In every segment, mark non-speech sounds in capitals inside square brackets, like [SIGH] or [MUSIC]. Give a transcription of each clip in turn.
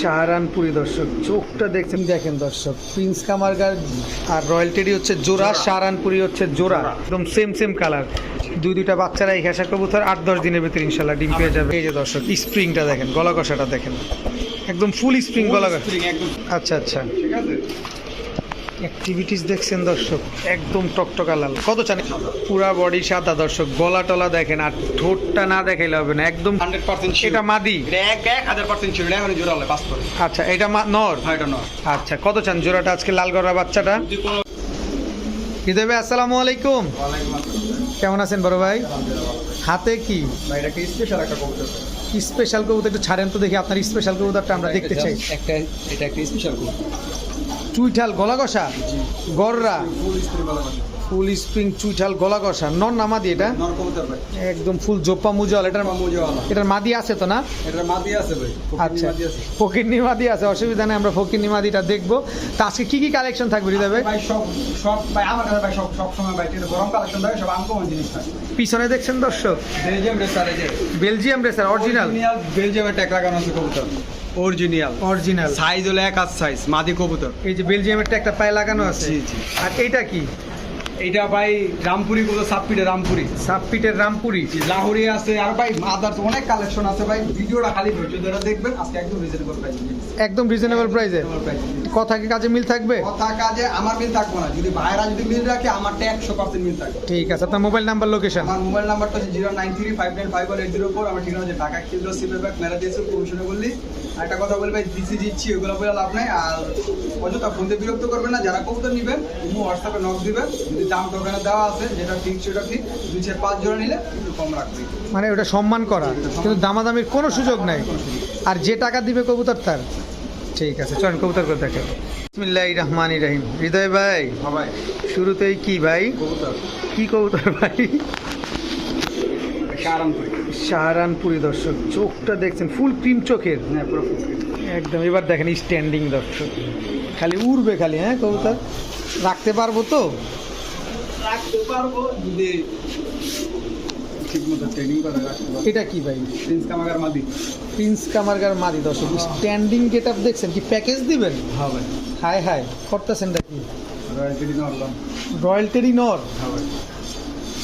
সাহারানপুরি। দর্শক চোখটা দেখছেন। দেখেন দর্শক প্রিন্স কামারগার আর রয়্যাল টেডি হচ্ছে জোড়া সাহারানপুরি হচ্ছে জোড়া। একদম সেম সেম কালার দুই দুইটা বাচ্চারা এই ঘেঁষা কবুতর আট দশ দিনের ভিতরে ইনশাল্লাহ ডিম পেয়ে যাবে। এই যে দর্শক স্প্রিংটা দেখেন গলা কষাটা দেখেন। একদম ফুল স্প্রিং গলা কষা আচ্ছা আচ্ছা। ঠিক আছে? অ্যাক্টিভিটিস দেখছেন দর্শক একদম টকটকা লাল। কত চান? পুরা বডি সাদা দর্শক গলা টলা দেখেন আর ঠোঁটটা না দেখাইলে হবে না একদম হান্ড্রেড পার্সেন্ট এটা মাদি। আচ্ছা এটা নর? হ্যাঁ এটা নয় আচ্ছা কত চান জোড়াটা আজকে লাল গড়া বাচ্চাটা? হৃদয় ভাই আসসালামু আলাইকুম। কেমন আছেন বড় ভাই? হাতে কি? ভাই এটা কি স্পেশাল একটা কবুতর? স্পেশাল কবুতর একটু ছাড়েন তো দেখি আপনার স্পেশাল কবুতরটা আমরা দেখতে চাই। একটা এটা একটা স্পেশাল কবুতর। চুইঠাল গলা কষা গররা? ফুল স্প্রিং চুইঠাল গলা কষা নর এটা? নর কবুতর ভাই। একদম ফুল জোপ্পা মুজল এটার এটার মাদি আছে তো না? এটার মাদি আছে ভাই। আচ্ছা। মাদি আছে। অসুবিধা নেই আমরা ফকির নিমাদিটা দেখব। তা আজকে কি কি কালেকশন থাকবে হৃদয় ভাই? ভাই সব সব ভাই আমার কাছে ভাই সব সব সময় ভাই এটা গরম কালেকশন থাকে সব আনকমন জিনিস থাকে পিছনে দেখছেন দর্শক? বেলজিয়াম রেসার এই যে। বেলজিয়াম রেসার অরিজিনাল বেলজিয়ামের ট্যাগ লাগানো আছে কবুতর। অরিজিনাল অরিজিনাল সাইজ হলো এক আধ সাইজ মাদি কবুতর। এই যে বেলজিয়ামের একটা পায়ে লাগানো আছে। জি, জি। আর এটা কি? এটা ভাই রামপুরি কবুতর সাপপিটে রামপুরি। সাবপিটের রামপুরি। লাহোরি আছে। আর ভাই মাদার তো অনেক কালেকশন আছে ভাই। ভিডিওটা খালি ধৈর্য ধরে দেখবেন আজকে একদম রিজনেবল প্রাইস একদম রিজনেবল প্রাইসে কথা কি কাজে মিল থাকবে? কথা কাজে আমার মিল থাকব না। যদি ভাইরা যদি মিল রাখে আমারটা একশো পার্সেন্ট মিল থাকবে। ঠিক আছে আপনার মোবাইল নাম্বার লোকেশন আমার মোবাইল নাম্বারটা হচ্ছে zero nine three five nine five one eight zero four. আমার ঠিকানা হচ্ছে ঢাকা কেন্দ্র সিপের ব্যাগ মেলা দিয়েছে কমিশনে বললি আর একটা কথা বলবে দিচ্ছি দিচ্ছি ওগুলো বলে লাভ নাই। আর অযথা ফোনতে বিরক্ত করবেন না যারা কবুতর নেবেন তুমি হোয়াটসঅ্যাপে নক দিবেন। যদি দাম ওখানে দেওয়া আছে যেটা ঠিক সেটা ঠিক দুই চার পাঁচ জোড়া নিলে একটু কম রাখবে। মানে ওটা সম্মান করা কিন্তু দামাদামির কোনো সুযোগ নাই। আর যে টাকা দিবে কবুতর তার। ঠিক আছে চলেন কবুতর করে দেখেন। বিসমিল্লাহ রহমান রাহিম। হৃদয় ভাই হ্যাঁ শুরুতেই কি ভাই? কি কবুতর ভাই? সাহারানপুরি। দর্শক চোখটা দেখছেন ফুল ক্রিম চোখের। হ্যাঁ একদম এবার দেখেন স্ট্যান্ডিং দর্শক। খালি উড়বে খালি হ্যাঁ কবুতর? রাখতে পারব তো? রাখতে পারব যদি ট্রেনিং করে এটা কি ভাই? প্রিন্স কামাগার মাদি প্রিন্স কামারগার মাদি দর্শক স্ট্যান্ডিং গেট আপ দেখছেন? কি প্যাকেজ দিবেন? হ্যাঁ ভাই। হাই হাই করতেছেন কি হ্যাঁ ভাই।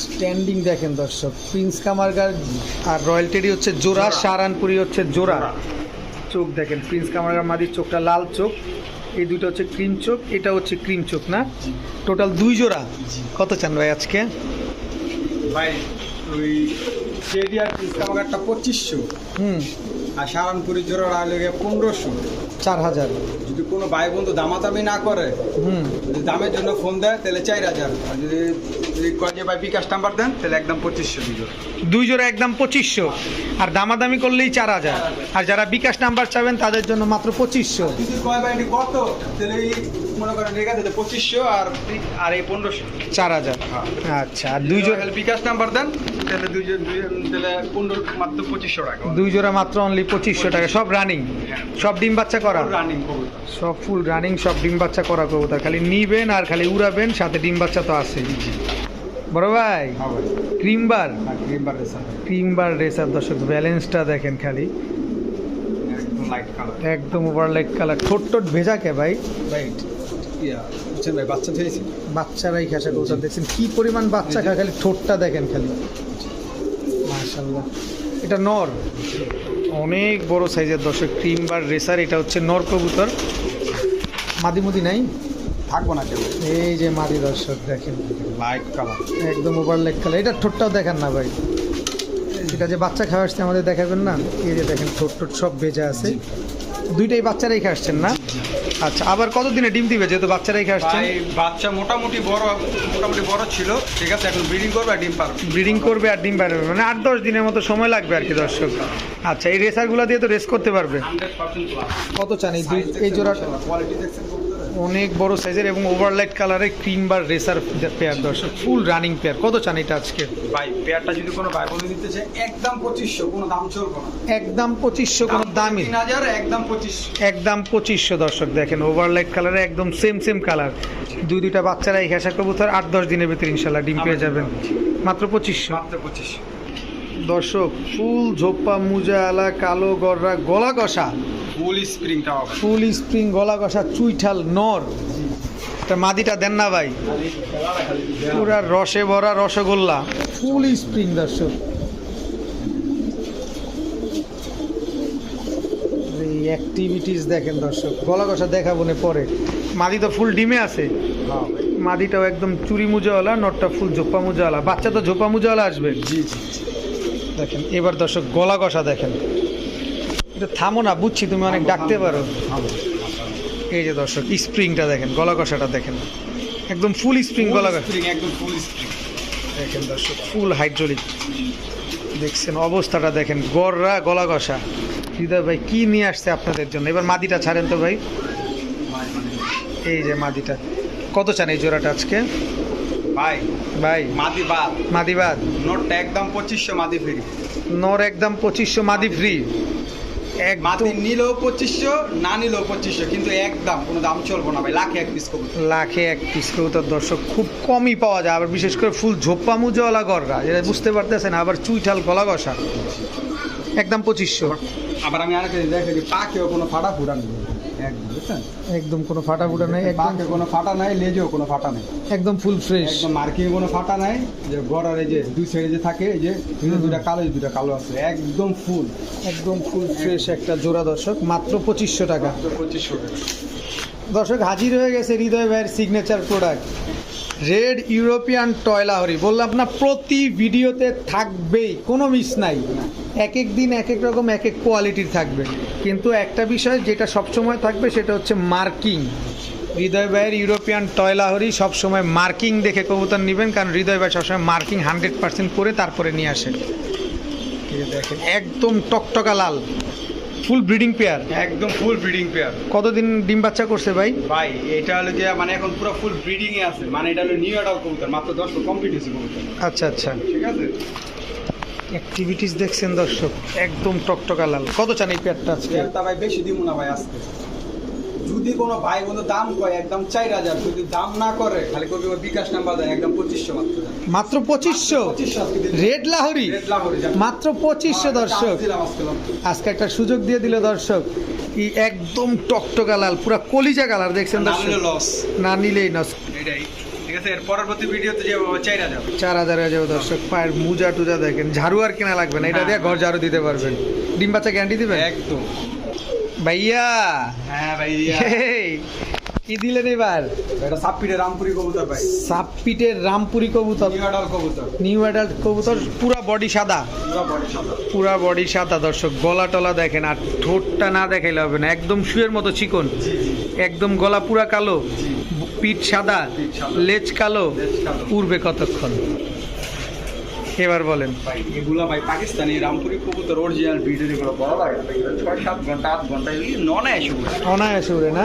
স্ট্যান্ডিং দেখেন দর্শক প্রিন্স কামারগার আর রয়্যালটেরি হচ্ছে জোড়া। সারানপুরি হচ্ছে জোড়া। জোড়া। চোখ দেখেন প্রিন্স কামারগার মাদির চোখটা লাল চোখ। এই দুটো হচ্ছে ক্রিম চোখ এটা হচ্ছে ক্রিম চোখ না? টোটাল দুই জোড়া। কত চান ভাই আজকে? ভাই ওই টেডি আর প্রিন্স কামাগারটা পঁচিশশো। হুম। আর সারানপুরি জোড়া লেগে পনেরোশো। চার হাজার। যদি কোনো ভাই বন্ধু দামাদামি না করে হুম। যদি দামের জন্য ফোন দেয় তাহলে চার হাজার। আর যদি যদি কয় যে ভাই বিকাশ নাম্বার দেন তাহলে একদম পঁচিশশো দিল দুই জোড়া একদম পঁচিশশো। আর দামাদামি করলেই চার হাজার। আর যারা বিকাশ নাম্বার চাবেন তাদের জন্য মাত্র পঁচিশশো। কত? মনে পঁচিশশো আর আর এই পনেরোশো। চার হাজার। আচ্ছা আর দুই জোড়া বিকাশ নাম্বার দেন তাহলে তাহলে পনেরো মাত্র পঁচিশশো টাকা। দুই জোড়া মাত্র অনলি পঁচিশশো টাকা। সব রানিং সব ডিম বাচ্চা করা? রানিং সব ফুল রানিং সব ডিম বাচ্চা করা কবুতর। খালি নিবেন আর খালি উড়াবেন সাথে ডিম বাচ্চা তো আছেই। বড় ভাই হ্যাঁ ভাই। ক্রিম বার আর গ্রিন বার রেসার। দর্শক ব্যালেন্সটা দেখেন খালি। একদম লাইট কালার ঠোঁট ভেজা কে ভাই? রাইট বাচ্চা বাচ্চারাই খেসা কবুতর দেখছেন কি পরিমাণ বাচ্চা খায় খালি ঠোঁটটা দেখেন খালি। মাশাল্লাহ এটা নর। অনেক বড় সাইজের দর্শক ক্রিম বার রেসার এটা হচ্ছে নর কবুতর। মাদি মুদি নাই? থাকব না কেউ। এই যে মাদি দর্শক দেখেন। লাইট কালার একদম কালার এটা ঠোঁটটাও দেখেন না ভাই। এটা যে বাচ্চা খাওয়া আসছে আমাদের দেখাবেন না? এই যে দেখেন ঠোঁট টোট সব ভেজা আছে। দুইটাই বাচ্চারাই খেয়ে আসছেন না? আচ্ছা আবার কতদিনে ডিম দিবে যেহেতু বাচ্চারাই খেয়ে আসছেন? ভাই বাচ্চা মোটামুটি বড় মোটামুটি বড় ছিল। ঠিক আছে এখন ব্রিডিং করবে আর ডিম পারবে। ব্রিডিং করবে আর ডিম পারবে। মানে আট দশ দিনের মতো সময় লাগবে আর কি দর্শক। আচ্ছা এই রেসারগুলো দিয়ে তো রেস করতে পারবে। কত চান এই দুই এই জোড়া কোয়ালিটি দেখছেন? অনেক বড় সাইজের এবং ওভারলাইট কালারের ক্রিম বার রেসার পেয়ার দর্শক ফুল রানিং পেয়ার কত চান এটা আজকে? ভাই পেয়ারটা যদি কোনো ভাই বলে দিতে চায় একদম পঁচিশশো কোনো দাম চলবে না। একদম পঁচিশশো কোনো দামই তিন হাজার একদম পঁচিশশো। একদম পঁচিশশো দর্শক দেখেন ওভারলাইট কালারে একদম সেম সেম কালার দুই দুইটা বাচ্চারা এই ঘেঁষা কবুতর আট দশ দিনের ভিতরে ইনশাল্লাহ ডিম পেয়ে যাবেন। মাত্র পঁচিশশো। মাত্র পঁচিশশো। দর্শক ফুল ঝোপ্পা মুজা আলা কালো গররা গলা কষা ফুল স্প্রিংটা হবে। ফুল স্প্রিং গলা কষা চুইঠাল নর। তা মাদিটা দেন না ভাই। পুরা রসে ভরা রসগোল্লা। ফুল স্প্রিং দর্শক। এই অ্যাক্টিভিটিস দেখেন দর্শক। গলা কষা দেখাবো না পরে। মাদি তো ফুল ডিমে আছে। হ্যাঁ মাদিটাও একদম চুরি মুজাওয়ালা নটটা ফুল ঝোপা মুজাওয়ালা। বাচ্চা তো ঝোপা মুজাওয়ালা আসবে। জি জি। দেখেন এবার দর্শক গলা কষা দেখেন। এটা থামো না বুঝছি তুমি অনেক ডাকতে পারো। এই যে দর্শক স্প্রিংটা দেখেন গলা কষাটা দেখেন। একদম ফুল স্প্রিং গলা একদম ফুল স্প্রিং দেখেন দর্শক ফুল হাইড্রোলিক দেখছেন অবস্থাটা দেখেন গররা গলা কষা। হৃদয় ভাই কী নিয়ে আসছে আপনাদের জন্য? এবার মাদিটা ছাড়েন তো ভাই। এই যে মাদিটা। কত চান এই জোড়াটা আজকে? ভাই ভাই। মাদি বাদ মাদিবাদ। নোটটা একদম পঁচিশশো মাদি ফ্রি নর একদম পঁচিশশো মাদি ফ্রি মাদি একদম নিলেও পঁচিশশো না নিলেও পঁচিশশো কিন্তু একদম কোনো দাম চলবো না ভাই লাখে এক পিস কবুতর। লাখে এক পিস কবুতর দর্শক খুব কমই পাওয়া যায়। আবার বিশেষ করে ফুল ঝোপ্পা মুজওয়ালা গররা যেটা বুঝতে পারতেছেন আবার চুইঠাল গলা কষা একদম পঁচিশশো। আবার আমি আরেকটা দেখে পাকেও কোনো ফাটা ফুটা নেই। একদম বুঝছেন? একদম কোনো ফাটা ফুটা নেই একদম কোনো ফাটা নাই লেজেও কোনো ফাটা নেই। একদম ফুল ফ্রেশ একদম মার্কিং কোনো ফাটা নাই যে গড়ার এই যে দুই সাইডে যে থাকে এই যে দুইটা কালো দুইটা কালো আছে একদম ফুল একদম ফুল ফ্রেশ একটা জোড়া দর্শক মাত্র পঁচিশশো টাকা। পঁচিশশো টাকা। দর্শক হাজির হয়ে গেছে হৃদয় ভাইয়ের সিগনেচার প্রোডাক্ট রেড ইউরোপিয়ান টয়লাহরি বললাম না প্রতি ভিডিওতে থাকবেই কোনো মিস নাই। এক এক দিন এক এক রকম এক এক কোয়ালিটির থাকবে। কিন্তু একটা বিষয় যেটা সবসময় থাকবে সেটা হচ্ছে মার্কিং হৃদয় ভাইয়ের ইউরোপিয়ান টয়লাহরি সবসময় মার্কিং দেখে কবুতর নেবেন কারণ হৃদয় ভাই সবসময় মার্কিং হান্ড্রেড পার্সেন্ট করে তারপরে নিয়ে আসে। দেখেন একদম টকটকা লাল। ফুল ব্রিডিং পেয়ার একদম ফুল ব্রিডিং পেয়ার কতদিন ডিম বাচ্চা করছে ভাই? ভাই এটা হলো যে মানে এখন পুরো ফুল ব্রিডিং এ আছে। মানে এটা হলো নিউ অ্যাডাল কবুতর মাত্র দশ কমপ্লিট হয়েছে কবুতর। আচ্ছা আচ্ছা। ঠিক আছে? অ্যাক্টিভিটিস দেখছেন দর্শক একদম টকটকা লাল কত চান এই পেয়ারটা আজকে? তেলটা ভাই বেশি দিব না ভাই আজকে। যদি কোনো ভাই বন্ধু দাম কয় একদম চার হাজার। যদি দাম না করে খালি কবি বিকাশ নাম্বার দেয় একদম পঁচিশশো মাত্র। মাত্র পঁচিশশো? দিন। রেড লাহরি মাত্র পঁচিশশো হ্যাঁ, দর্শক। আজকে একটা সুযোগ দিয়ে দিল দর্শক। এই একদম টকটকা লাল পুরা কলিজা কালার দেখছেন দর্শক। না নিলেই না এটাই। ঠিক আছে এর পরবর্তী ভিডিওতে যাব চার হাজার চার হাজার হয়ে যাবে দর্শক পায়ের মুজা টুজা দেখেন ঝাড়ু আর কেনা লাগবে না এটা দিয়ে ঘর ঝাড়ু দিতে পারবেন। ডিম বাচ্চা গ্যারান্টি দিবেন? একদম। ভাইয়া! হ্যাঁ ভাইয়া। কি দিলেন এবার? এটা সাপপিটের রামপুরি কবুতর ভাই। সাপপিটের রামপুরি কবুতর। নিউ অ্যাডাল কবুতর। নিউ অ্যাডাল্ট কবুতর পুরা বডি সাদা। পুরো বডি সাদা। দর্শক গলা টলা দেখেন আর ঠোঁটটা না দেখাইলে হবে না। একদম শুয়ের মতো চিকন। একদম গলা পুরা কালো পিঠ সাদা। লেজ কালো লেজ কালো। উড়বে কতক্ষণ? এবার বলেন। ভাই এগুলা ভাই পাকিস্তানি রামপুরি কবুতর অরিজিনাল ভিডিও এগুলো বলা লাগে। ছয় সাত ঘণ্টা আট ঘণ্টা এগুলি নন এসে অনায়াসে উড়ে না?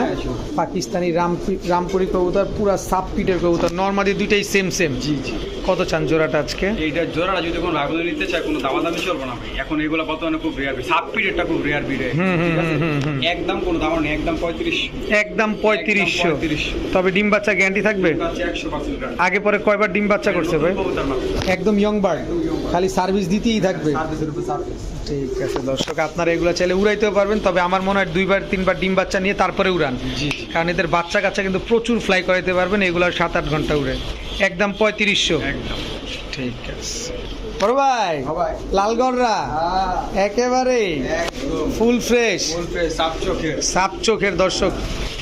পাকিস্তানি রাম রামপুরি কবুতর পুরা সাপ পিটের কবুতর। নর্মালি দুইটাই সেম সেম জি জি। কত চান জোড়াটা আজকে? এইটা জোড়াটা যদি কোনো রাগুলো নিতে চায় কোনো দামাদামি চলবে না ভাই। এখন এগুলো বর্তমানে খুব রেয়ার সাব পিরিয়ডটা খুব রেয়ার বিড়ে। একদম কোনো দাম নেই একদম পঁয়ত্রিশ। একদম পঁয়ত্রিশশো তবে ডিম বাচ্চা গ্যারান্টি থাকবে? আগে পরে কয়বার ডিম বাচ্চা করছে ভাই? একদম ইয়ং বার্ড খালি সার্ভিস দিতেই থাকবে। সার্ভিসের উপর সার্ভিস ঠিক আছে দর্শক আপনারা এগুলো চাইলে উড়াইতেও পারবেন তবে আমার মনে হয় দুইবার তিনবার ডিম বাচ্চা নিয়ে তারপরে উড়ান। কারণ এদের বাচ্চা কাচ্চা কিন্তু প্রচুর ফ্লাই করাইতে পারবেন এগুলো সাত আট ঘণ্টা উড়ে একদম পঁয়ত্রিশশো। একদম। ঠিক আছে। বড় ভাই লালগড়রা একেবারে ফুল ফ্রেশ। সাপ চোখের। দর্শক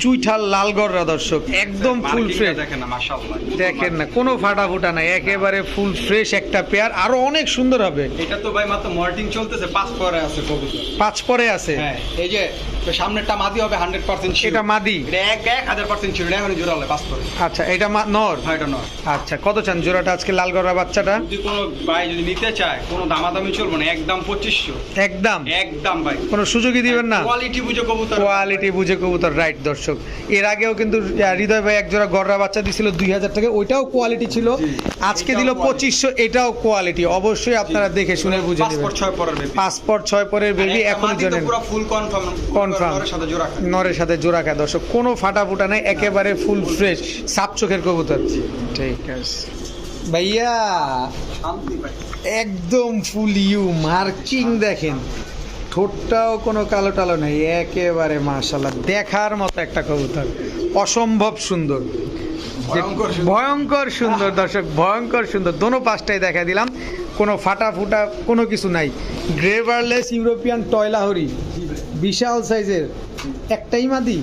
চুইঠাল লালগড়রা দর্শক একদম ফুল ফ্রেশ। দেখেন না দেখেন না কোনো ফাটা ফুটা নাই একেবারে ফুল ফ্রেশ একটা পেয়ার আরও অনেক সুন্দর হবে। এটা তো ভাই মাত্র মল্টিং চলতেছে পাঁচ পরে আছে পাঁচ পরে আছে। হ্যাঁ এই যে সামনেরটা মাদি হবে হান্ড্রেড পার্সেন্ট এটা মাদি। এক এক হাজার পার্সেন্ট ছিল এখন জোড়া হলে পাঁচ পরে। আচ্ছা এটা নর? হয় এটা নয় আচ্ছা কত চান জোড়াটা আজকে লালগড়া বাচ্চাটা? যদি কোনো ভাই যদি নিতে চায় কোনো দামাদামি চলবে না একদম পঁচিশশো। একদম? একদম ভাই। কোনো সুযোগই দিবেন না? কোয়ালিটি বুঝে কবুতর। কোয়ালিটি বুঝে কবুতর রাইট দর্শক। এর আগেও কিন্তু হৃদয় ভাই এক জোড়া গড়রা বাচ্চা দিছিল দুই হাজার টাকা। ওইটাও কোয়ালিটি ছিল। আজকে দিল পঁচিশশো এটাও কোয়ালিটি অবশ্যই আপনারা দেখে শুনে বুঝে নেবেন। পাসপোর্ট ছয় পরের বেবি এখন জানেন ফুল কনফার্ম Confirm. সাথে জোড়া নরের সাথে জোড়া খায় দর্শক। কোনো ফাটা ফুটা নাই একেবারে ফুল ফ্রেশ সাপ চোখের কবুতর। ঠিক আছে ভাইয়া একদম ফুল ইউ মার্কিং দেখেন। ঠোঁটটাও কোনো কালো টালো নেই একেবারে মাশাল্লাহ দেখার মতো একটা কবুতর। অসম্ভব সুন্দর। ভয়ঙ্কর সুন্দর। দর্শক ভয়ঙ্কর সুন্দর। দোনো পাশটাই দেখা দিলাম। কোনো ফাটা ফুটা কোনো কিছু নাই। গ্রেভারলেস ইউরোপিয়ান টয়লাহরি বিশাল সাইজের। একটাই মাদি?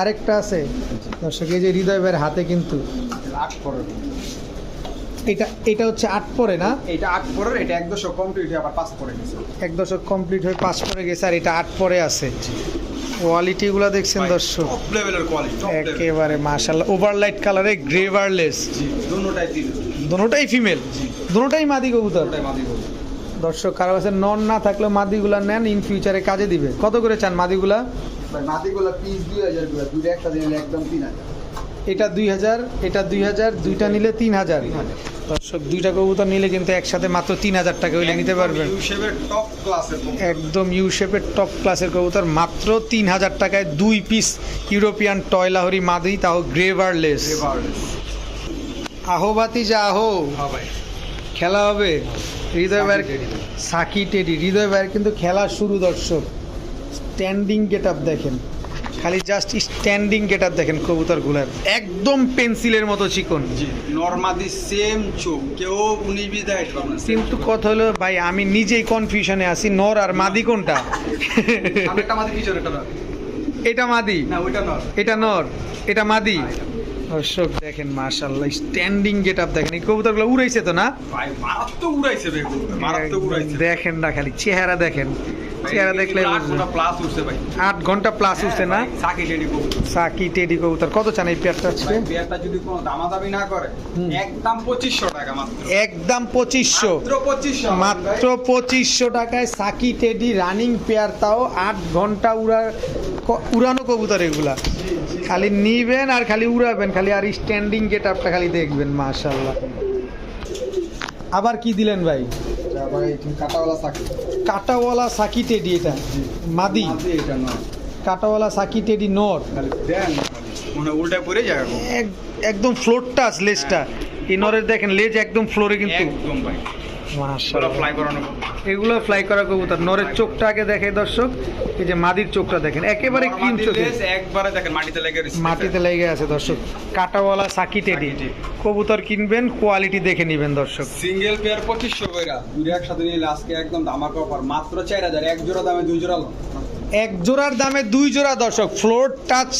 আরেকটা। আছে। দর্শক এই যে হৃদয় ভাইয়ের হাতে কিন্তু এটা এটা হচ্ছে আট পরে না? এটা আট পরের এটা এক দশক কমপ্লিট হয়ে আবার পাঁচ পরে গেছে। এক দশক কমপ্লিট হয়ে পাঁচ পরে গেছে আর এটা আট পরে আছে। কোয়ালিটিগুলো দেখছেন দর্শক? টপ লেভেলের কোয়ালিটি একেবারে মাশাল্লাহ ওভারলাইট কালারে গ্রেভারলেস জি দুটোটাই তিন দুটোটাই ফিমেল জি। দুটোটাই মাদি কবুতর? দুটোটাই মাদি বলব দর্শক কারও কাছে নন না থাকলেও মাদিগুলা নেন ইন ফিউচারে কাজে দিবে। কত করে চান মাদিগুলা? মাদিগুলো পিস দুই হাজার দুটো একটা দিলে একদম তিন হাজার। এটা দুই হাজার এটা দুই হাজার দুইটা নিলে তিন হাজার। দর্শক দুইটা কবুতর নিলে কিন্তু একসাথে মাত্র তিন হাজার টাকা হইলে নিতে পারবেন। একদম ইউ শেপের টপ ক্লাসের কবুতর মাত্র তিন হাজার টাকায় দুই পিস ইউরোপিয়ান টয়লাহরি মাদি তাও গ্রেভারলেস আহোবাতি যা আহো। হ্যাঁ খেলা হবে। হৃদয় ভাইয়ের। Psaki teddy. হৃদয় ভাইয়ের কিন্তু খেলা শুরু দর্শক। স্ট্যান্ডিং গেট আপ দেখেন। খালি জাস্ট স্ট্যান্ডিং গেট আপ দেখেন কবুতরগুলার। একদম পেন্সিলের মতো চিকন। জি নর্মাদি সেম চোখ কেউ উনিশ বিশ দেখাইতে না। কিন্তু কথা হলো ভাই আমি নিজেই কনফিউশনে আছি নর আর মাদি কোনটা? সামনেরটা মাদি নর। এটা মাদি? না ওইটা নর। এটা নর। এটা মাদি? দর্শক দেখেন মাশাল্লাহ স্ট্যান্ডিং গেট আপ দেখেন। এই কবুতরগুলো উড়াইছে তো না? ভাই মারাত্মক উড়াইছে বেগুন মারাত্মক উড়াইছে। দেখেন না খালি চেহারা দেখেন। চেহারা দেখলে প্লাস উঠছে ভাই। আট ঘণ্টা প্লাস উঠছে না? সাকি টেডি কবুতর। সাকি টেডি কবুতর। কত চান এই পেয়ারটা আজকে? যদি কোনো দামাদামি না করে একদম পঁচিশশো টাকা মাত্র। একদম পঁচিশশো। মাত্র পঁচিশশো টাকায় সাকি টেডি রানিং পেয়ার তাও আট ঘণ্টা উড়া ক- উড়ানো কবুতর এগুলা। খালি নিবেন আর খালি উড়াবেন খালি আর স্ট্যান্ডিং গেট আপটা খালি দেখবেন মাশাল্লাহ আবার কি দিলেন ভাই? কাটাওয়ালা সাকি। কাটাওয়ালা টেডি এটা। মাদি। এটা নয়। কাটাওয়ালা সাকি টেডি নর। খালি উল্টা পড়ে যায় এক- একদম ফ্লোরটা লেজটা এই নরের দেখেন লেজ একদম ফ্লোরে কিন্তু। একদম ভাই। এগুলো ফ্লাই করা কবুতর। নরের চোখটা আগে দেখে দর্শক। এই যে মাদির চোখটা দেখেন একেবারে নরমাদি চোখে। একবারে দেখেন মাটিতে লেগে। মাটিতে লেগে আছে দর্শক। কাটাওয়ালা সাকি টেডি। কবুতর কিনবেন কোয়ালিটি দেখে নেবেন দর্শক। সিঙ্গেল পেয়ার পঁচিশশো কইরা। দুটো একসাথে নিলে আজকে একদম ধামাকা অফার মাত্র চার হাজার। এক জোড়া দামে দুই জোড়া এক জোড়ার দামে দুই জোড়া দর্শক। ফ্লোর টাচ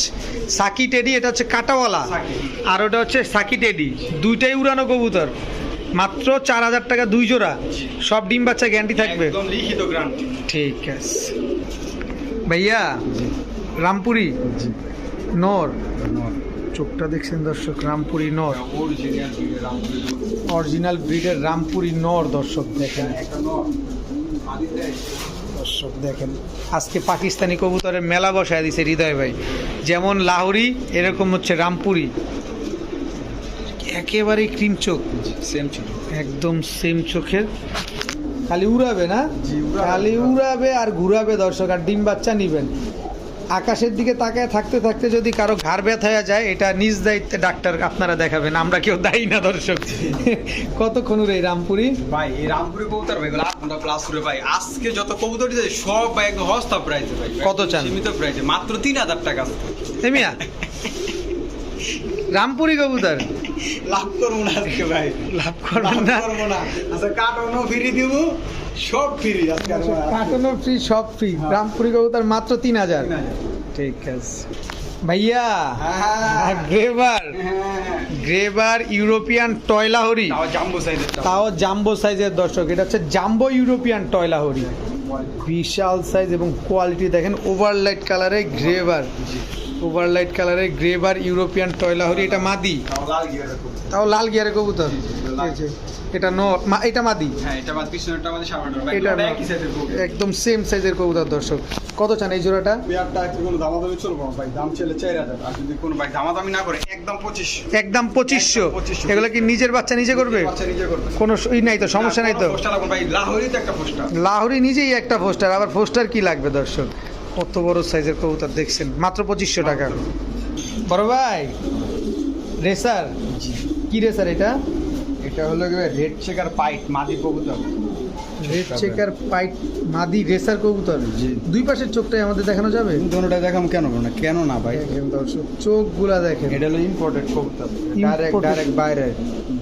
সাকি টেডি এটা হচ্ছে কাটাওয়ালা। আর ওটা হচ্ছে সাকি টেডি। দুইটাই উড়ানো কবুতর। মাত্র চার হাজার টাকা দুই জোড়া। সব ডিম বাচ্চা গ্যারান্টি থাকবে। লিখিত ঠিক আছে। ভাইয়া রামপুরি। নর। চোখটা দেখছেন দর্শক রামপুরি নর। অরিজিনাল ব্রিডের রামপুরি নর। দর্শক দেখেন। দর্শক দেখেন। আজকে পাকিস্তানি কবুতরের মেলা বসায় দিছে হৃদয় ভাই। যেমন লাহোরি এরকম হচ্ছে রামপুরি। একেবারে ক্রিম চোখ। সেম চোখ। একদম সেম চোখের। খালি উড়াবে না? খালি উড়াবে। আর ঘুরাবে দর্শক আর ডিম বাচ্চা নিবেন। আকাশের দিকে তাকায় থাকতে থাকতে যদি কারও ঘাড় ব্যথা হয়ে যায় এটা নিজ দায়িত্বে ডাক্তার আপনারা দেখাবেন আমরা কেউ দায়ী না দর্শক। কতক্ষণ উড়ে এই রামপুরি? ভাই এই রামপুরি কবুতর ভাই এগুলো আট ঘণ্টা প্লাস করে ভাই। আজকে যত কবুতর দিয়েছে সব ভাই একদম হস্তা প্রাইসে ভাই। কত চান? সীমিত প্রাইসে মাত্র তিন হাজার টাকা এমিয়া [LAUGHS] রামপুরি কবুতর। লাভ করব না আজকে ভাই। লাভ না। করব না। আচ্ছা কাটানো ফ্রি দিব সব ফ্রি আজকে কাটানো ফ্রি সব ফ্রি হ্যাঁ। রামপুরি কবুতর মাত্র তিন হাজার। ঠিক আছে। ভাইয়া হ্যাঁ। গ্রেভার। হ্যাঁ। গ্রেভার ইউরোপিয়ান টয়লাহরি। তাও জাম্বো সাইজের তাও জাম্বো সাইজের দর্শক। এটা হচ্ছে জাম্বো ইউরোপিয়ান টয়লা টয়লাহরি বিশাল সাইজ এবং কোয়ালিটি দেখেন ওভারলাইট কালারে গ্রেভার। ওভারলাইট কালারে গ্রেভার ইউরোপিয়ান টয়লাহরি এটা মাদি? তাও লাল। গিয়ারে কবুতর। এটা ন এটা মাদি? হ্যাঁ এটা একদম সেম সাইজের কবুতর দর্শক। কত চান এই জোড়াটা? একদম পঁচিশশো। এগুলো কি নিজের বাচ্চা নিজে করবে? কোনো ই নাই তো সমস্যা নাই তো? লাহোরি নিজেই একটা পোস্টার আবার পোস্টার কি লাগবে দর্শক? কত বড় সাইজের কবুতর দেখছেন? মাত্র পঁচিশশো টাকা। বড় ভাই রেসার? কি রেসার এটা? এটা হলো রেড চেকার পাইট মাদি কবুতর। রেড চেকার পাইট মাদি রেসার কবুতর। দুই পাশের চোখটাই আমাদের দেখানো যাবে? দুটোটা দেখাম কেন না? কেন না ভাই? দর্শক চোখগুলা দেখেন। এটা হলো ইম্পোর্টেড কবুতর। ডাইরেক্ট? ডাইরেক্ট বাইরে।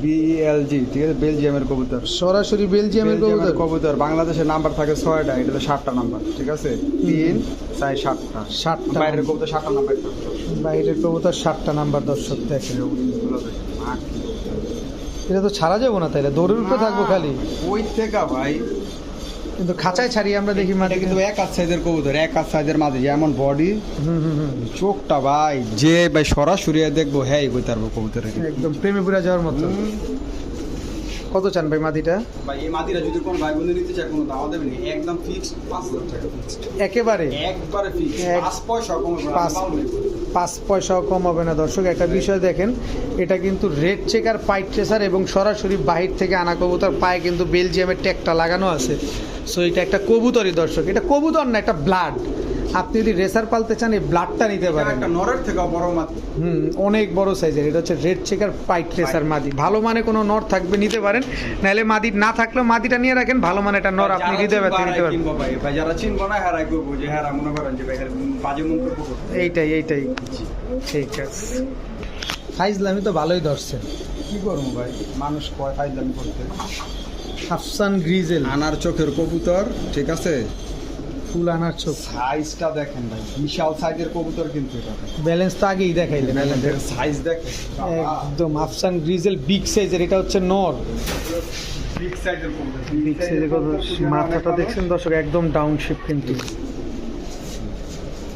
বিএলজি ঠিক আছে? বেলজিয়ামের কবুতর। সরাসরি বেলজিয়ামের কবুতর? বেলজিয়ামের কবুতর। বাংলাদেশের নাম্বার থাকে ছয়টা। এটা হলো সাতটা নাম্বার ঠিক আছে? তিন সাতটা। সাতটা বাইরের কবুতর সাতটা নাম্বার বাইরের কবুতর সাতটা নাম্বার দর্শক দেখেন। এটা তো ছাড়া যাব না তাইলে দৌড়ের উপরে থাকব খালি। ওই থেকে ভাই কিন্তু খাঁচায় ছাড়িয়ে আমরা দেখি মানে কিন্তু এক আধ সাইজের কবুতর এক আধ সাইজের মাঝে যেমন বডি চোখটা ভাই যে ভাই সরাসরি দেখব হ্যাঁ কই তারবো কবুতরের একদম প্রেমে পুরা যাওয়ার মতো। কত চান ভাই মাটিটা ভাই এই মাদিরা যদি কোনো ভাই বন্ধু নিতে চায় কোনো দাওয়া দেবেন একদম ফিক্সড পাঁচ হাজার টাকা ফিক্সড একেবারে? একবারে ফিক্সড এক- পাঁচ পয়সা কম পাঁচ পাঁচ পয়সাও কম হবে না। দর্শক একটা বিষয় দেখেন এটা কিন্তু রেড চেকার পাইট ট্রেসার এবং সরাসরি বাহির থেকে আনা কবুতর পায়ে কিন্তু বেলজিয়ামের ট্যাগটা লাগানো আছে। সো এটা একটা কবুতরই দর্শক। এটা কবুতর না একটা ব্লাড আপনি যদি রেসার পালতে চান এই ব্লাডটা নিতে পারেন। একটা নরের থেকে বড় মাছ। হুম অনেক বড় সাইজের এটা হচ্ছে রেড চেকার পাইট রেসার মাদি। ভালো মানে কোনো নর থাকবে নিতে পারেন। নাহলে মাদি না থাকলেও মাদিটা নিয়ে রাখেন ভালো মানে একটা নর আপনি হৃদয় ব্যথা নিতে পারেন। ভাই। যারা চিনবো না হারাই করব। যে হ্যাঁ মনে করেন যে ভাই বাজে মন্তব্য করব এইটাই এইটাই। ঠিক আছে। ফাইজলামি তো ভালোই ধরছেন কি করব ভাই? মানুষ কয় ফাইজলামি করতে? আফসান গ্রিজেল। আনার চোখের কবুতর ঠিক আছে? ফুল আনার চোখ সাইজটা দেখেন ভাই বিশাল সাইজের কবুতর কিন্তু এটা। ব্যালেন্স তো আগেই দেখাইলেন। সাইজ দেখেন একদম আফসান গ্রিজেল বিগ সাইজের এটা হচ্ছে নর। বিগ সাইজের কবুতর বিগ সাইজের কত মাথাটা দেখছেন দর্শক একদম ডাউন শেপ কিন্তু।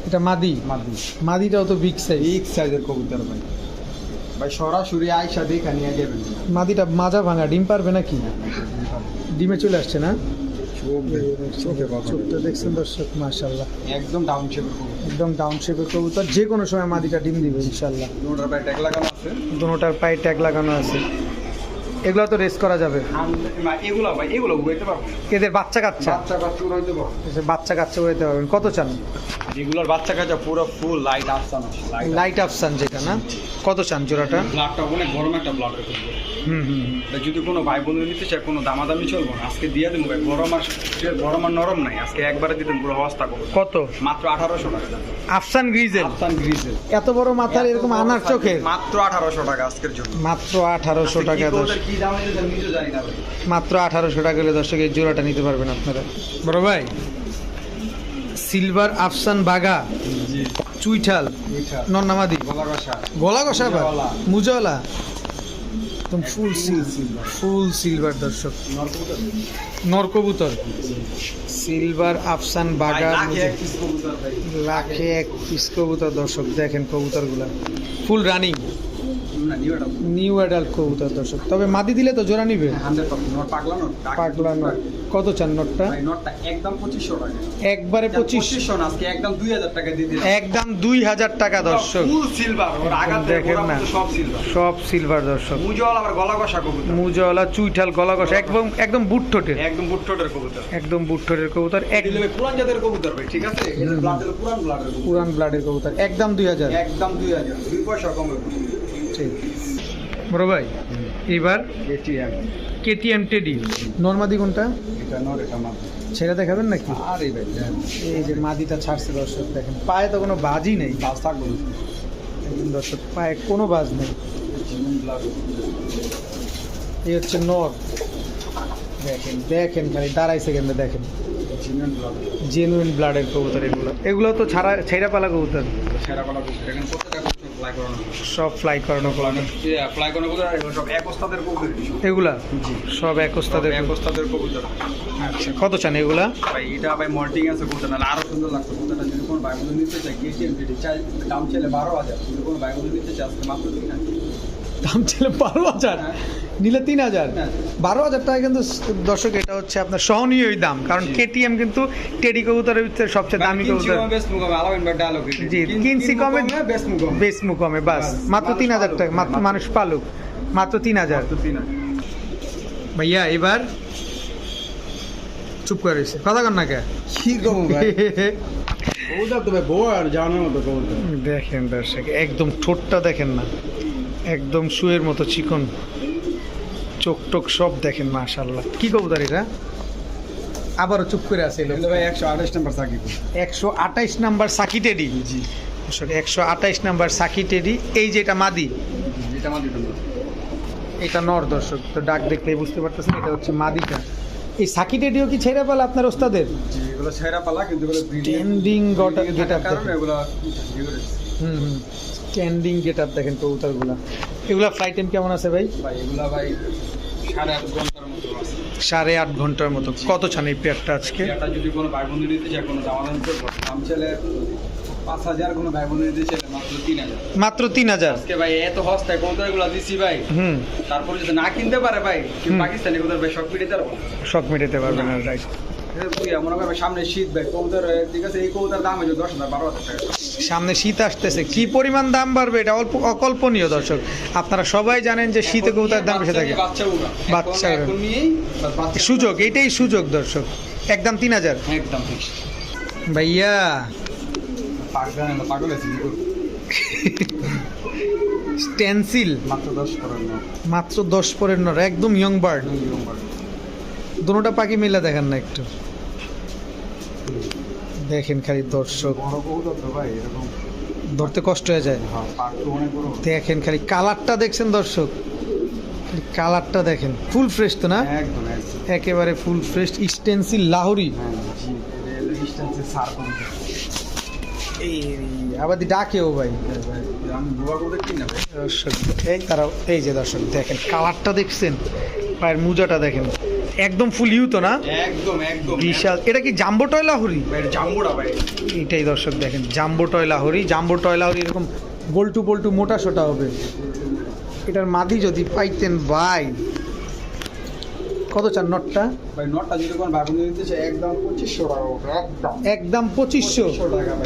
এটা মাদি। মাদি। মাদিটাও তো বিগ সাইজ বিগ সাইজের কবুতর ভাই। ভাই সরাসরি আয়সা দেখা নিয়ে যাবেন। মাদিটা মাজা ভাঙা ডিম পারবে নাকি? ডিমে চলে আসছে না? চোখটা দেখছেন দর্শক? মাশাল্লাহ একদম ডাউন শেপের কবুতর। একদম ডাউন শেপের কবুতর। যে কোনো সময় মাদিটা ডিম দিবে ইনশাল্লাহ দুটার ভাই ট্যাগ লাগানো আছে। দুটার পায়ে ট্যাগ লাগানো আছে। এগুলো তো রেস করা যাবে। এগুলো ভাই এগুলো উগাইতে পারব। এদের বাচ্চা কাচ্চা? বাচ্চা কাচ্চা উড়াইতে পারব। বাচ্চা কাচ্চা উড়াইতে পারবেন। কত চান? এগুলোর বাচ্চা কাচ্চা পুরো ফুল লাইট আফসান লাইট আফসান যেটা না? কত চান জোড়াটা? ব্লাডটা অনেক গরম একটা ব্লাড রেখে হুম হুম যদি কোনো ভাই বন্ধু নিতে চায় কোনো দামাদামি চলবো না। আজকে দিয়ে দেবো ভাই গরম আর গরম আর নরম নাই। আজকে একবারে দিতেন পুরো অবস্থা করব কত? মাত্র আঠারোশো টাকা। আফসান গ্রিজেল। আফসান গ্রিজের এত বড় মাথার এরকম আনার চোখের? মাত্র আঠারোশো টাকা আজকের জন্য। মাত্র আঠারোশো টাকা কি দাম হয়েছে জানি না মাত্র আঠারোশো টাকা হলে দর্শক এই জোড়াটা নিতে পারবেন আপনারা। বড় ভাই সিলভার আফসান বাগা চুইঠাল নন্নামাদি। গলা কষা গলা কষা মুজাওয়ালা। মুজাওয়ালা। একদম ফুল সিল ফুল সিলভার দর্শক। নরকবুতর। সিলভার আফসান বাগান লাখে এক পিস কবুতর দর্শক দেখেন কবুতরগুলা। ফুল রানিং নিউ অ্যাডাল্ট কবুতর। দর্শক। তবে মাদি দিলে তো জোড়া নিবে। পাগলা নোট পাগলা নট কত চান নটটা? একদম পঁচিশশো টাকা। একবারে পঁচিশ পঁচিশশো না আজকে একদম দুই হাজার টাকা দিয়ে দিলাম। একদম দুই হাজার টাকা দর্শক। ফুল সিলভার ওর আঘাত দেখেন না। সব সিলভার সব সিলভার দর্শক। মুজওয়ালা আবার গলা কষা কবুতর। মুজওয়ালা চুইঠাল গলা কষা একদম একদম বুট ঠোঁটের একদম বুট্টোটের কবুতর। একদম বুট ঠোঁটের কবুতর। এক পুরান জাতের কবুতর ভাই ঠিক আছে? পুরান ব্লাডের কবুতর। পুরান ব্লাডের কবুতর। একদম দুই হাজার। একদম দুই হাজার। দুই পয়সা কমে ঠিক। বড় ভাই এবার এটিএম কেটিএম টেডি নর্মাদি কোনটা? এটা নর এটা মাত্র ছেড়ে দেখাবেন নাকি? আরে ভাই এই যে মাদিটা ছাড়ছে দর্শক দেখেন। পায়ে তো কোনো বাজই নেই। কাজ থাকব। দেখুন দর্শক পায়ে কোনো বাজ নেই। এই হচ্ছে নর। দেখেন দেখেন খালি দাঁড়াই সেকেন্ডে দেখেন। জেনুইন ব্লাডের কবুতর এগুলো। এগুলো তো ছাড়া ছেঁড়া পালা কবুতর। সেরা পালা কবুতর। সব ফ্লাই করানো ফ্লাই করানো সব এক কবুতর। এগুলা? সব কবুতর। আচ্ছা কত চান এগুলা? ভাই এটা ভাই মল্টিং আছে কবুতর না আরও সুন্দর লাগতো কবুতরটা। যদি কোনো ভাই বন্ধু নিতে চাই কেটিএম যেটি চাই দাম ছেলে বারো হাজার। যদি কোনো ভাই বন্ধু নিতে চাই আজকে মাত্র দাম ছেলে বারো হাজার? নিলে তিন হাজার। হ্যাঁ। বারো হাজার টাকা কিন্তু দর্শক এটা হচ্ছে আপনার সহনীয় দাম। কারণ কেটিএম কিন্তু টেডি কবুতরের ভিতরে সবচেয়ে দামি কবুতর। জি, কিনছি কমে, বেশ মুকমে বাস। বাস, মাত্র তিন হাজার টাকা মাত্র মানুষ পালুক। মাত্র তিন হাজার। ভাইয়া এবার চুপ করে রয়েছে। কথা কর না কে? কি কম দেখেন দর্শক একদম ঠোঁটটা দেখেন না। একদম শুয়ের মতো চিকন। চোখ টোক সব দেখেন মাশাল্লাহ কি কবুতর এটা? আবারও চুপ করে আছে ভাই একশো আঠাশ নাম্বার সাকিব। একশো আঠাইশ নাম্বার সাকি টেডি। জি। একশো আঠাইশ নাম্বার সাকি টেডি। এই যে এটা মাদি। এটা নর দর্শক তো ডাক দেখলেই বুঝতে পারতেছেন এটা হচ্ছে মাদিটা। এই সাকি টেডিও কি ছেড়ে পেলে আপনার ওস্তাদের? এগুলো ছেঁড়া পালা কিন্তু এগুলো গটা গেট। হুম হুম। স্ট্যান্ডিং গেট আপ দেখেন কবুতরগুলা। এগুলা ফ্লাইট টাইম কেমন আছে ভাই? ভাই এগুলা ভাই সাড়ে আট ঘণ্টার মতো আছে। সাড়ে আট ঘণ্টার মতো। কত ছান এই পেয়ারটা আজকে? এটা যদি কোনো ভাই বন্ধু নিতে চায় কোনো দাম দাম চলে পাঁচ হাজার কোনো ভাই বন্ধু নিতে চাইলে মাত্র তিন হাজার। মাত্র তিন হাজার? আজকে ভাই এত হস্তায় কবুতর এগুলো দিছি ভাই। হুম। তারপর যদি না কিনতে পারে ভাই। পাকিস্তানি কবুতর ভাই সব পিটে তারপর শখ মেটাতে পারবেন না রাইট মনে করবে সামনে শীত ভাই কবুতর ঠিক আছে এই কবুতর দাম হয়েছে দশ হাজার বারো হাজার টাকা। সামনে শীত আসতেছে। কি পরিমাণ দাম বাড়বে এটা অল্প অকল্পনীয় দর্শক। আপনারা সবাই জানেন যে শীতে কবুতার দাম বেশি থাকে। বাচ্চা সুযোগ এটাই সুযোগ দর্শক। একদম তিন হাজার। একদম ভাইয়া? স্টেন্সিল মাত্র দশ পরের নর। একদম ইয়ং বার্ড দুটোটা পাখি মিলে দেখেন না একটু। দেখেন খালি দর্শক। ধরতে কষ্ট হয়ে যায়। হ্যাঁ দেখেন খালি কালারটা দেখছেন দর্শক? কালারটা দেখেন। ফুল ফ্রেশ তো না? একেবারে ফুল ফ্রেশ স্টেন্সিল লাহোরি। হ্যাঁ আবার দি ডাকেও ভাই। আমি বুয়া কবুতর কিনি না ভাই। দর্শক এই তারা এই যে দর্শক দেখেন কালারটা দেখছেন? পায়ের মুজাটা দেখেন। একদম ফুল ইউ তো না? একদম একদম। বিশাল। এটা কি জাম্বো টয় লাহোরি? ভাই এটা জাম্বুরা ভাই। এইটাই দর্শক দেখেন jumbo toy Lahori. Jumbo toy Lahori এরকম বল্টু বল্টু মোটা সোটা হবে। এটার মাদি যদি পাইতেন ভাই। কত চার নটটা? একদম পঁচিশশো একদম। একদম পঁচিশশো।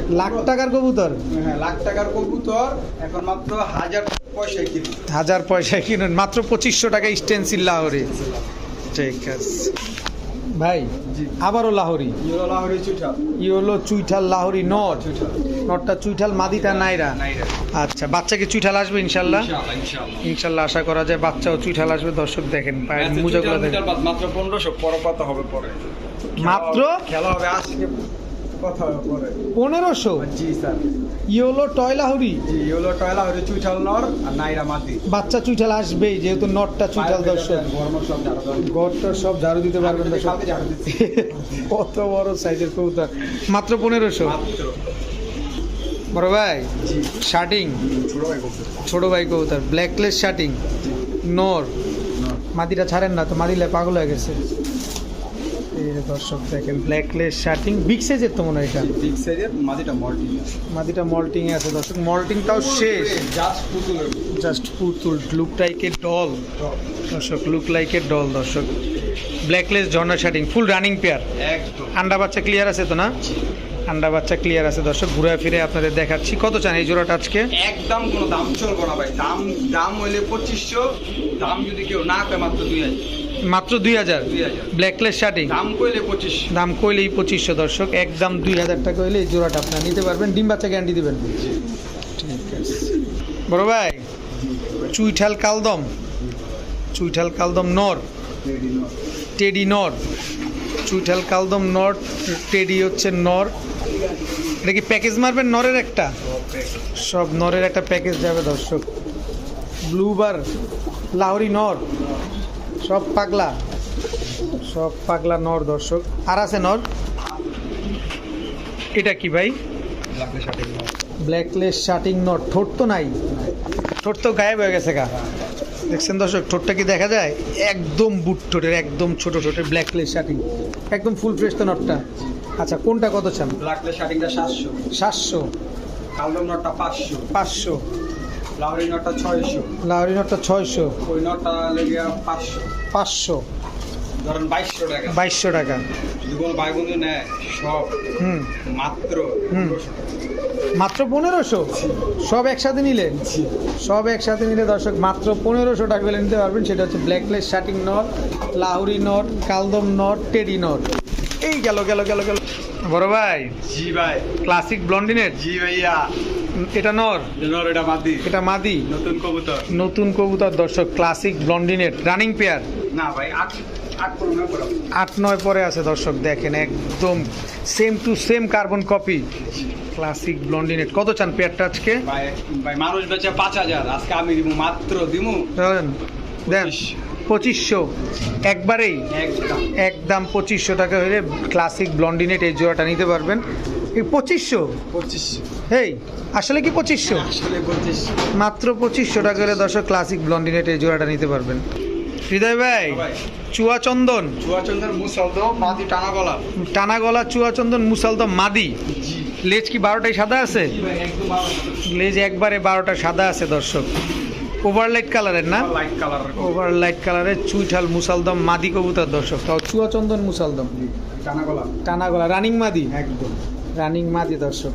লাখ টাকার কবুতর? হ্যাঁ লাখ টাকার কবুতর এখন মাত্র হাজার পয়সায় কিনি হাজার পয়সা কিনুন মাত্র পঁচিশশো টাকা স্টেন্সিল লাহোরি। ঠিক আছে। ভাই আবারও লাহরি। ইয়োলো ই হলো চুইঠাল লাহরি নট। নটটা চুইঠাল মাদিটা নাইরা। আচ্ছা বাচ্চাকে চুইঠাল আসবে ইনশাল্লাহ? ইনশাল্লাহ আশা করা যায় বাচ্চাও চুইঠাল আসবে দর্শক দেখেন মুজাগুলো দেখেন। মাত্র পনেরোশো পরে হবে পরে। মাত্র? খেলা হবে আজকে। কথা পরে। পনেরোশো? জি স্যার। ইয়োলো জি চুইঠাল নর আর নাইরা বাচ্চা চুইঠাল আসবেই যেহেতু নটটা চুইঠাল দর্শক। ঘরটা সব ঝাড়ু দিতে পারবেন [LAUGHS] কত বড় সাইজের কবুতর। মাত্র পনেরোশো? বড় ভাই শার্টিং ছোট ভাই কবুতর। ব্ল্যাকলেস শার্টিং নর। মাদিটা ছাড়েন না তো মাদিলে পাগল হয়ে গেছে। দর্শক দেখেন ব্ল্যাকলেস শার্টিং বিগ সাইজের তো মনে হয় এটা? বিগ সাইজের মাটিটা মল্টি মাদিটা মল্টিং আছে দর্শক। মল্টিংটাও শেষ। জাস্ট পুতুলের জাস্ট পুতুল লুক লাইক এ ডল দর্শক লুক লাইক এ ডল দর্শক। ব্ল্যাকলেস ঝর্ণা শার্টিং ফুল রানিং পেয়ার একদম। আন্ডা বাচ্চা ক্লিয়ার আছে তো না? আন্ডা বাচ্চা ক্লিয়ার আছে দর্শক ঘুরে ফিরে আপনাদের দেখাচ্ছি। কত চান এই জোড়াটা আজকে? একদম কোনো দাম চলবো না ভাই। দাম দাম হইলে পঁচিশশো দাম যদি কেউ না পায় মাত্র দুই হাজার। মাত্র দুই হাজার। ব্ল্যাকলেস শার্টিং। দাম কইলে পঁচিশ। দাম কইলেই পঁচিশশো দর্শক। একদম দুই হাজার টাকা হইলে এই জোড়াটা আপনার নিতে পারবেন। ডিম বাচ্চা গ্যারান্টি দেবেন। ঠিক আছে। বড় ভাই চুইঠাল কালদম। চুইঠাল কালদম নর। টেডি নর। চুইঠাল কালদম নর টেডি হচ্ছে নর। এটা কি প্যাকেজ মারবেন নরের একটা? সব নরের একটা প্যাকেজ যাবে দর্শক। ব্লুবার লাহরি নর। সব পাগলা। সব পাগলা নর দর্শক। আর আছে নর? এটা কি ভাই? ব্ল্যাকলেস শার্টিং নট ঠোঁট তো নাই। ঠোঁট তো গায়েব হয়ে গেছে গা। দেখছেন দর্শক ঠোঁটটা কি দেখা যায়? একদম বুট ঠোঁটের একদম ছোট ঠোঁটের ব্ল্যাকলেস শার্টিং একদম ফুল ফ্রেশ তো নটটা আচ্ছা কোনটা কত চান? ব্ল্যাকলে শার্টিংটা সাতশো। সাতশো। কালদম নটটা পাঁচশো। পাঁচশো। লাহরি নটটা ছয়শো। লাহরি নটটা ছয়শো। ওই নটটা লেগে পাঁচশো। পাঁচশো। ধরেন বাইশশো টাকা। বাইশশো টাকা। যদি কোনো ভাই বন্ধু নেয় সব। হুম। মাত্র হুম। মাত্র পনেরোশো? সব একসাথে নিলেন সব একসাথে নিলে দর্শক মাত্র পনেরোশো টাকা হলে নিতে পারবেন। সেটা হচ্ছে ব্ল্যাকলেস শার্টিং নট লাহুরি নট কালদম নট টেডি নট। এই গেল গেল গেল গেল। বড় ভাই? জি ভাই। ক্লাসিক ব্লন্ডিনেট জি ভাইয়া। এটা নর? নর এটা মাদি। এটা মাদি? নতুন কবুতর। নতুন কবুতর দর্শক ক্লাসিক ব্লন্ডিনেট রানিং পেয়ার না ভাই আট আট নয় পরে আছে। দর্শক দেখেন একদম same to same carbon copy classic ব্লন্ডিনেট কত চান পেয়ারটা আজকে? ভাই মানুষ বেচে পাঁচ হাজার। আজকে আমি দিব মাত্র দিমু। দেন পঁচিশশো। একবারেই? একদম। পঁচিশশো টাকা হলে ক্লাসিক ব্লন্ডিনেট এই জোড়াটা নিতে পারবেন। এই পঁচিশশো? পঁচিশ এই আসলে কি পঁচিশশো? পঁচিশ মাত্র পঁচিশশো টাকা হলে দর্শক ক্লাসিক ব্লন্ডিনেট এই জোড়াটা নিতে পারবেন। হৃদয় ভাই ভাই। চুয়া চন্দন চুয়াচন্দ্র মুসল তো মাদি টানা গলা টানা গলা চুয়া চন্দন মুসালদম মাদি লেজ কি বারোটাই সাদা আছে? লেজ একবারে বারোটা সাদা আছে দর্শক। ওভারলাইট কালারের না? লাইট কালার ওভারলাইট কালারের চুইঠাল মুসালদম মাদি কবুতর দর্শক। তাও চুয়া চন্দন মুসালদম। টানা গলা টানা গলা রানিং মাদি? একদম। রানিং মাদি দর্শক।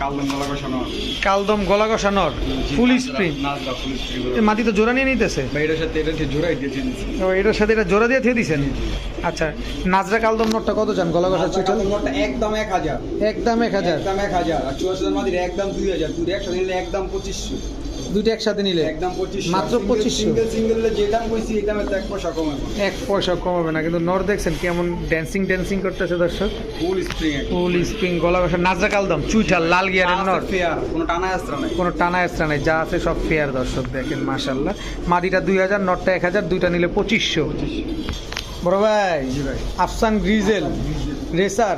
কালদম গলা বসানো কালদম গলা কষা নর ফুল স্প্রিং মাদি তো জোড়া নিয়ে নিতেছে? ভাই এটার সাথে এটা জোড়াই দিয়েছি ও এটার সাথে এটা জোড়া দিয়ে থিয়ে দিছেন? আচ্ছা নাজরা কালদম নটটা কত চান? গলা কষা চুইঠাল? একদম এক হাজার। একদম এক হাজার। একদম এক হাজার। আর চুয়াশি মাদির একদম দুই হাজার। দুই একসাথে নিলে একদম পঁচিশশো। দুইটা একসাথে নিলে? একদম মাত্র 2500 সিঙ্গেল সিঙ্গেল যে দাম কইছি এই দামে তো এক পয়সা কমে এক পয়সা কমাবে না কিন্তু নর দেখছেন কেমন ড্যান্সিং ড্যান্সিং করতেছে দর্শক। ফুল স্প্রিং ফুল স্প্রিং গলা কষা নাজরা কালদম চুইঠাল লাল গিয়ারের নর। ফেয়ার কোনো টানা আসছে না কোনো টানা এক্সট্রা নেই যা আছে সব ফেয়ার দর্শক দেখেন মাশাল্লাহ মাদিটা দুই হাজার নটটা এক হাজার দুইটা নিলে পঁচিশশো। বড় ভাই আফসান গ্রিজেল রেসার।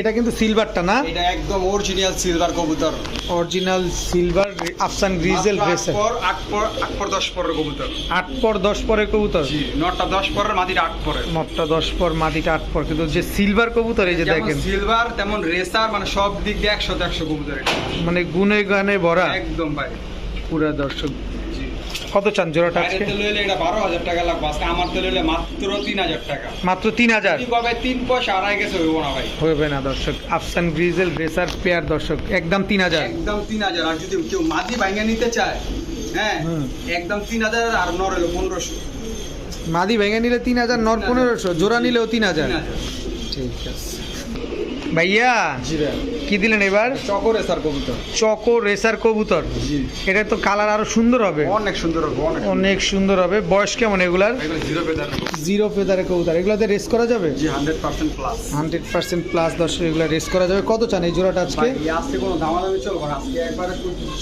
এটা কিন্তু সিলভারটা না? এটা একদম অরিজিনাল সিলভার কবুতর। অরিজিনাল সিলভার আফসান গ্রিজেল রেসার। পর আট পর আট পর দশ পরের কবুতর। আট পর দশ পরে কবুতর? নটা দশ পরের মাদিটা আট পরের। নটটা দশ পর মাদিটা আট পর। কিন্তু যে সিলভার কবুতর এই যে দেখেন। সিলভার তেমন রেসার মানে সব দিক দিয়ে একশো একশো কবুতর মানে গুনে গানে ভরা। একদম ভাই। পুরা দর্শক কত চান জোড়াটা আজকে? তেল হইলে এটা বারো হাজার টাকা লাগবে। আজকে আমার তেল হইলে মাত্র তিন হাজার টাকা। মাত্র তিন হাজার? কবে তিন পয়সা আড়াই গেছে হইব না ভাই। হবে না দর্শক। আফসান গ্রিজেল পেয়ার দর্শক। একদম তিন হাজার। একদম তিন হাজার। আর যদি কেউ মাদি ভাঙে নিতে চায় হ্যাঁ। একদম তিন হাজার আর নর হলো পনেরোশো। মাদি ভেঙে নিলে তিন হাজার নর। পনেরোশো জোড়া নিলেও তিন হাজার। ঠিক আছে। ভাইয়া কি দিলেন এবার? চকরে স্যার কবুতর। চকো রেসার কবুতর। জি। এটা তো কালার আরও সুন্দর হবে। অনেক সুন্দর হবে অনেক সুন্দর। হবে। বয়স কেমন এগুলার? জিরো পেদার জিরো ফেদারে কবুতর। এগুলাতে রেস করা যাবে? জি hundred percent plus hundred percent plus দর্শক এগুলো রেস করা যাবে। কত চান এই জোড়াটা আজকে? আজকে কোনো দামাদামি চলবো আজকে একবারে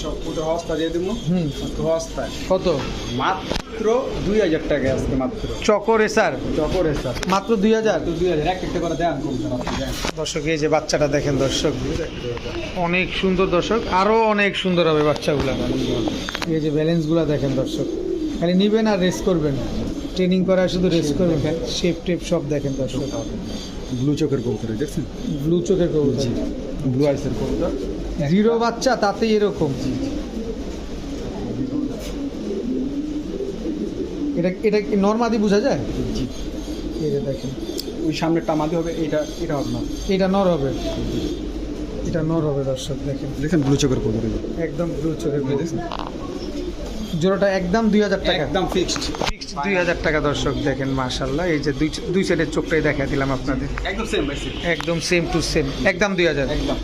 সব ফুটে হস্তা দিয়ে দেবো হুম। হস্তায়। কত? মাত্র দুই হাজার টাকা আজকে মাত্র। Choco racer? চকরে স্যার মাত্র দুই হাজার? তো দুই হাজার। এক একটা করে দেন। দর্শক এই যে বাচ্চাটা দেখেন দর্শক অনেক সুন্দর দর্শক আরও অনেক সুন্দর হবে বাচ্চাগুলো। এই যে ব্যালেন্সগুলো দেখেন দর্শক খালি নিবেন আর রেস করবেন। ট্রেনিং করা শুধু রেস করবেন। শেপ টেপ সব দেখেন দর্শক। ব্লু চোখের কবুতর দেখছেন? ব্লু চোখের কবুতর। ব্লু আইসের কবুতর। জিরো বাচ্চা তাতেই এরকম। এটা এটা কি নর্মাদি বোঝা যায়? জি এই যে দেখেন ওই সামনেরটা মাদি হবে এটা এটা হবে না। এটা নর হবে। এটা নর হবে দর্শক দেখেন। দেখেন ব্লু চোখের কবুতর একদম ব্লু চোখের কবুতর জোড়াটা একদম দুই হাজার টাকা। একদম ফিক্সড ফিক্সড দুই হাজার টাকা দর্শক দেখেন মাশাল্লাহ এই যে দুই দুই সাইডের চোখটাই দেখা দিলাম আপনাদের। একদম সেম। একদম সেম টু সেম একদম দুই হাজার। একদম।